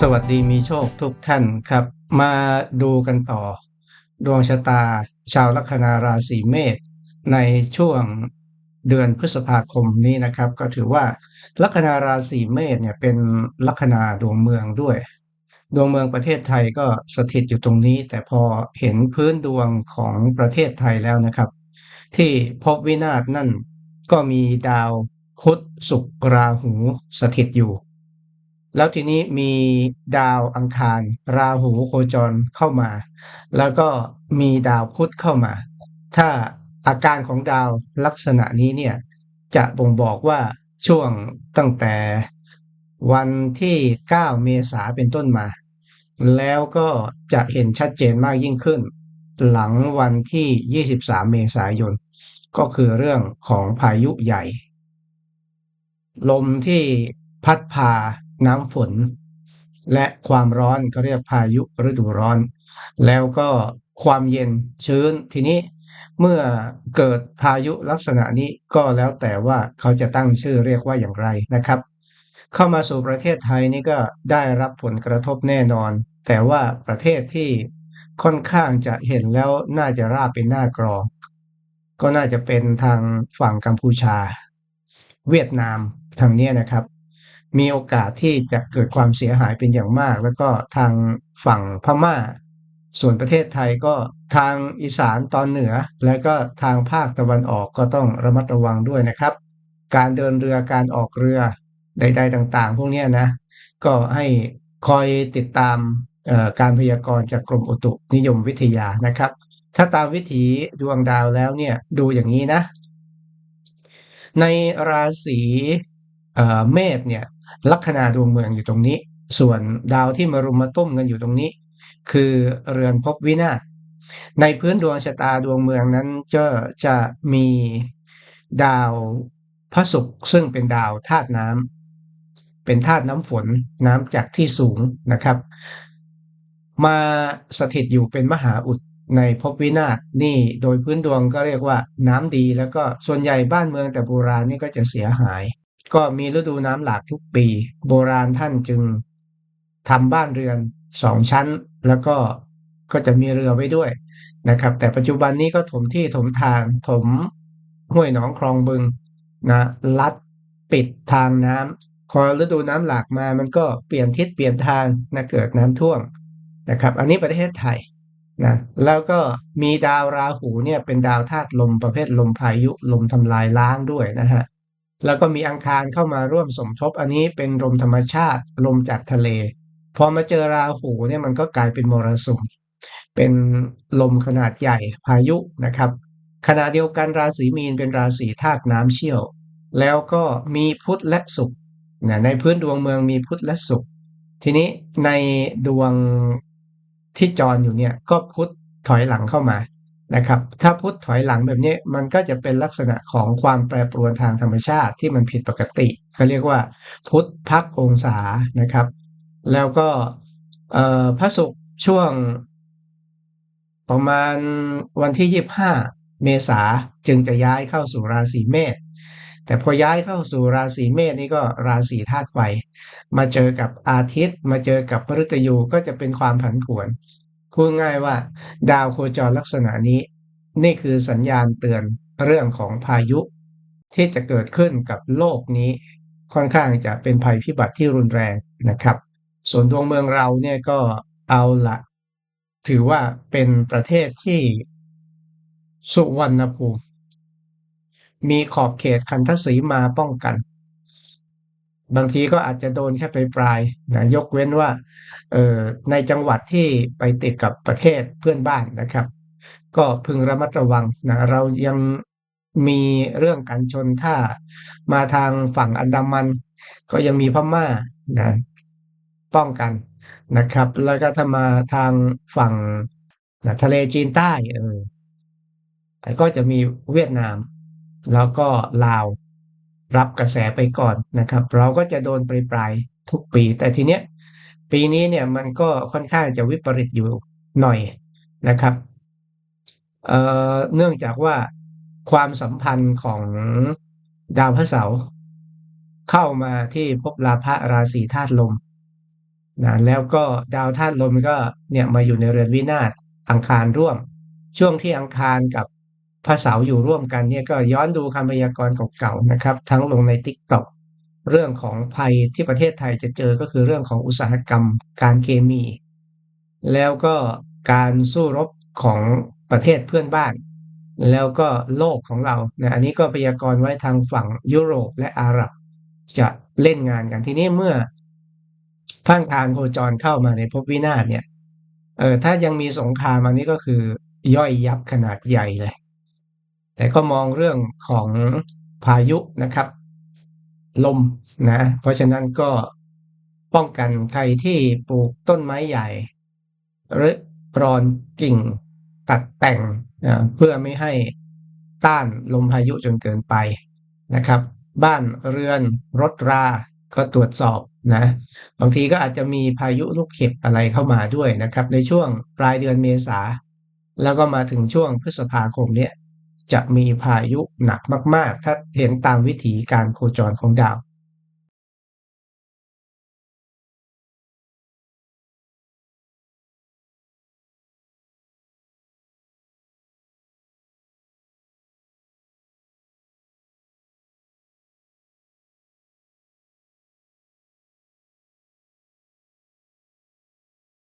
สวัสดีมีโชคทุกท่านครับ มาดูกันต่อ ดวงชะตา ชาวลัคนาราศีเมษในช่วงเดือนพฤษภาคมนี้นะครับ ก็ถือว่าลัคนาราศีเมษเนี่ยเป็นลัคนาดวงเมืองด้วย ดวงเมืองประเทศไทยก็สถิตอยู่ตรงนี้ แต่พอเห็นพื้นดวงของประเทศไทยแล้วนะครับ ที่พบวินาศนั่นก็มีดาวพุธศุกร์ราหูสถิตอยู่ แล้วทีนี้มีดาวอังคาร ราหูโคจรเข้ามา แล้วก็มีดาวพุธเข้ามา ถ้าอาการของดาวลักษณะนี้เนี่ยจะบ่งบอกว่าช่วงตั้งแต่วันที่ 9 เมษาเป็นต้นมา แล้วก็จะเห็นชัดเจนมากยิ่งขึ้น หลังวันที่ 23 เมษายน ก็คือเรื่องของพายุใหญ่ ลมที่พัดพา น้ำฝน และความร้อนก็เรียกพายุฤดูร้อน แล้วก็ความเย็นชื้นทีนี้เมื่อเกิดพายุลักษณะนี้ก็แล้วแต่ว่าเขาจะตั้งชื่อเรียกว่าอย่างไรนะครับ เข้ามาสู่ประเทศไทยนี่ก็ได้รับผลกระทบแน่นอน แต่ว่าประเทศที่ค่อนข้างจะเห็นแล้วน่าจะราบเป็นหน้ากรองก็น่าจะเป็นทางฝั่งกัมพูชา เวียดนามทางนี้นะครับ มีโอกาสที่จะเกิดความเสียหายเป็นอย่างมาก แล้วก็ทางฝั่งพม่า ส่วนประเทศไทยก็ทางอีสานตอนเหนือ และก็ทางภาคตะวันออกก็ต้องระมัดระวังด้วยนะครับ การเดินเรือการออกเรือใด ๆ ต่างๆ พวกนี้นะ ก็ให้คอยติดตามการพยากรณ์จากกรมอุตุนิยมวิทยานะครับ ถ้าตามวิถีดวงดาวแล้วเนี่ยดูอย่างนี้นะ ในราศีเมษเนี่ย ลัคนาดวงเมืองอยู่ตรงนี้ ส่วนดาวที่มารุมมาตุ้มกันอยู่ตรงนี้ คือเรือนภพวินาศในพื้นดวงชะตาดวงเมืองนั้นจะจะมีดาวพระศุกร์ซึ่งเป็นดาวธาตุน้ำเป็นธาตุน้ำฝนน้ำจากที่สูงนะครับ มาสถิตอยู่เป็นมหาอุดในภพวินาศนี่โดยพื้นดวงก็เรียกว่าน้ำดีแล้วก็ส่วนใหญ่บ้านเมืองแต่โบราณนี่ก็จะเสียหาย ก็มีฤดูน้ำหลากทุกปี โบราณท่านจึงทำบ้านเรือนสองชั้น แล้วก็ก็จะมีเรือไว้ด้วยนะครับ แต่ปัจจุบันนี้ก็ถมที่ถมทางถมห้วยหนองคลองบึงนะลัดปิดทางน้ำพอฤดูน้ำหลากมามันก็เปลี่ยนทิศเปลี่ยนทางนะเกิดน้ำท่วมนะครับ อันนี้ประเทศไทยนะแล้วก็มีดาวราหูเนี่ยเป็นดาวธาตุลมประเภทลมพายุลมทำลายล้างด้วยนะฮะ แล้วก็มีอังคารเข้ามาร่วมสมทบ อันนี้เป็นลมธรรมชาติลมจากทะเล พอมาเจอราหูเนี่ยมันก็กลายเป็นมรสุม เป็นลมขนาดใหญ่พายุนะครับ ขณะเดียวกันราศีมีนเป็นราศีธาตุน้ำเชี่ยว แล้วก็มีพุธและศุกร์นะในพื้นดวงเมืองมีพุธและศุกร์ทีนี้ในดวงที่จรอยู่เนี่ยก็พุธถอยหลังเข้ามา นะครับ ถ้าพุธถอยหลังแบบนี้มันก็จะเป็นลักษณะของความแปรปรวนทางธรรมชาติที่มันผิดปกติเขาเรียกว่าพุธพักองศานะครับ แล้วก็พระศุกร์ช่วง ประมาณวันที่25เมษาจึงจะย้ายเข้าสู่ราศีเมษแต่พอย้ายเข้าสู่ราศีเมษนี่ก็ราศีธาตุไฟ มาเจอกับอาทิตย์ มาเจอกับพฤตยูก็จะเป็นความผันผวน พูดง่ายว่า ดาวโคจรลักษณะนี้ นี่คือสัญญาณเตือนเรื่องของพายุ ที่จะเกิดขึ้นกับโลกนี้ ค่อนข้างจะเป็นภัยพิบัติที่รุนแรงนะครับ ส่วนดวงเมืองเราเนี่ยก็เอาละถือว่าเป็นประเทศที่สุวรรณภูมิ มีขอบเขตคันทศีมาป้องกัน บางทีก็อาจจะโดนแค่ไปปลายนะยกเว้นว่าเออในจังหวัดที่ไปติดกับประเทศเพื่อนบ้านนะครับ ก็พึงระมัดระวังนะเรายังมีเรื่องกันชนถ้ามาทางฝั่งอันดามัน ก็ยังมีพม่านะป้องกันนะครับ แล้วก็ถ้ามาทางฝั่งนะทะเลจีนใต้เออก็จะมีเวียดนาม แล้วก็ลาว รับกระแสไปก่อนนะครับ เราก็จะโดนปลายๆทุกปี แต่ทีเนี้ยปีนี้เนี่ยมันก็ค่อนข้างจะวิปริตอยู่หน่อยนะครับเอ่อเนื่องจากว่าความสัมพันธ์ของดาวพระเสาร์เข้ามาที่ภพลาภะราศีธาตุลมนะแล้วก็ดาวธาตุลมก็เนี่ยมาอยู่ในเรือนวินาศอังคารร่วม ช่วงที่อังคารกับ พระเสาอยู่ร่วมกันเนี่ยก็ย้อนดูคำพยากรณ์เก่าๆนะครับ ทั้งลงใน t ิ k t o k เรื่องของภัยที่ประเทศไทยจะเจอก็คือเรื่องของอุตสาหกรรม การเคมี แล้วก็การสู้รบของประเทศเพื่อนบ้าน แล้วก็โลกของเรานะอันนี้ก็พยากรณ์ไว้ทางฝั่งยุโรปและอาหรับ จะเล่นงานกันทีนี้เมื่อพังทางโคจรเข้ามาในภพวินาศเนี่ยเออถ้ายังมีสงครามอันนี้ก็คือย่อยยับขนาดใหญ่เลย แต่ก็มองเรื่องของพายุนะครับ ลมนะ เพราะฉะนั้นก็ป้องกันใครที่ปลูกต้นไม้ใหญ่ หรือรอนกิ่งตัดแต่งนะเพื่อไม่ให้ต้านลมพายุจนเกินไปนะครับ บ้านเรือนรถราก็ตรวจสอบนะบางทีก็อาจจะมีพายุลูกเห็บอะไรเข้ามาด้วยนะครับ ในช่วงปลายเดือนเมษา แล้วก็มาถึงช่วงพฤษภาคมเนี่ย จะมีพายุหนักมาก ๆ ถ้าเห็นตามวิถีการโคจรของดาว